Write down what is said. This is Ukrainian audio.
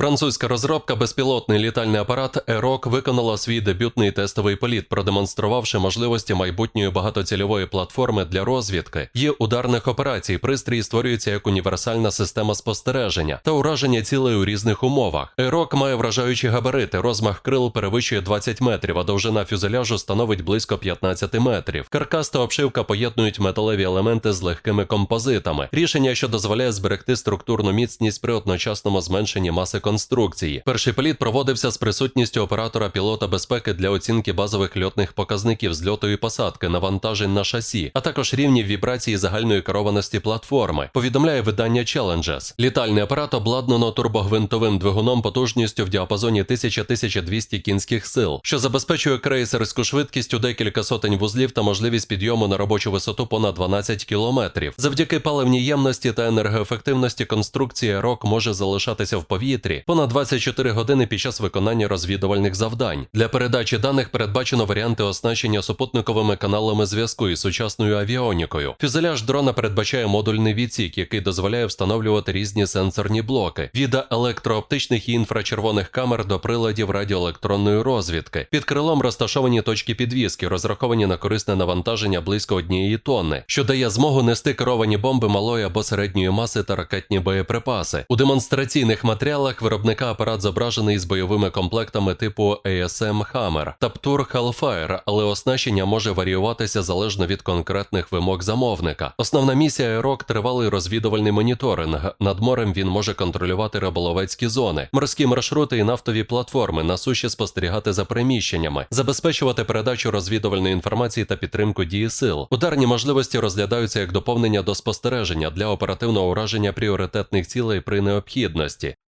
Французька розробка безпілотний літальний апарат Ерок виконала свій дебютний тестовий політ, продемонструвавши можливості майбутньої багатоцільової платформи для розвідки. Є ударних операцій. Пристрій створюється як універсальна система спостереження та ураження цілей у різних умовах. Ерок має вражаючі габарити, розмах крил перевищує 20 метрів, а довжина фюзеляжу становить близько 15 метрів. Каркас та обшивка поєднують металеві елементи з легкими композитами. Рішення, що дозволяє зберегти структурну міцність при одночасному зменшенні маси конструкції. Перший політ проводився з присутністю оператора пілота безпеки для оцінки базових льотних показників зльоту і посадки, навантажень на шасі, а також рівнів вібрації загальної керованості платформи. Повідомляє видання Challenges. Літальний апарат обладнано турбогвинтовим двигуном потужністю в діапазоні 1000-1200 кінських сил, що забезпечує крейсерську швидкість у декілька сотень вузлів та можливість підйому на робочу висоту понад 12 кілометрів. Завдяки паливній ємності та енергоефективності конструкція РОК може залишатися в повітрі понад 24 години під час виконання розвідувальних завдань. Для передачі даних передбачено варіанти оснащення супутниковими каналами зв'язку і сучасною авіонікою. Фюзеляж дрона передбачає модульний відсік, який дозволяє встановлювати різні сенсорні блоки від електрооптичних і інфрачервоних камер до приладів радіоелектронної розвідки. Під крилом розташовані точки підвіски, розраховані на корисне навантаження близько однієї тонни, що дає змогу нести керовані бомби малої або середньої маси та ракетні боєприпаси. У демонстраційних матеріалах виробника апарат зображений з бойовими комплектами типу ASM Hammer та Ptur Hellfire, але оснащення може варіюватися залежно від конкретних вимог замовника. Основна місія Aeroc – тривалий розвідувальний моніторинг. Над морем він може контролювати риболовецькі зони, морські маршрути і нафтові платформи, на суші спостерігати за приміщеннями, забезпечувати передачу розвідувальної інформації та підтримку дії сил. Ударні можливості розглядаються як доповнення до спостереження для оперативного ураження пріоритетних цілей при необхідності.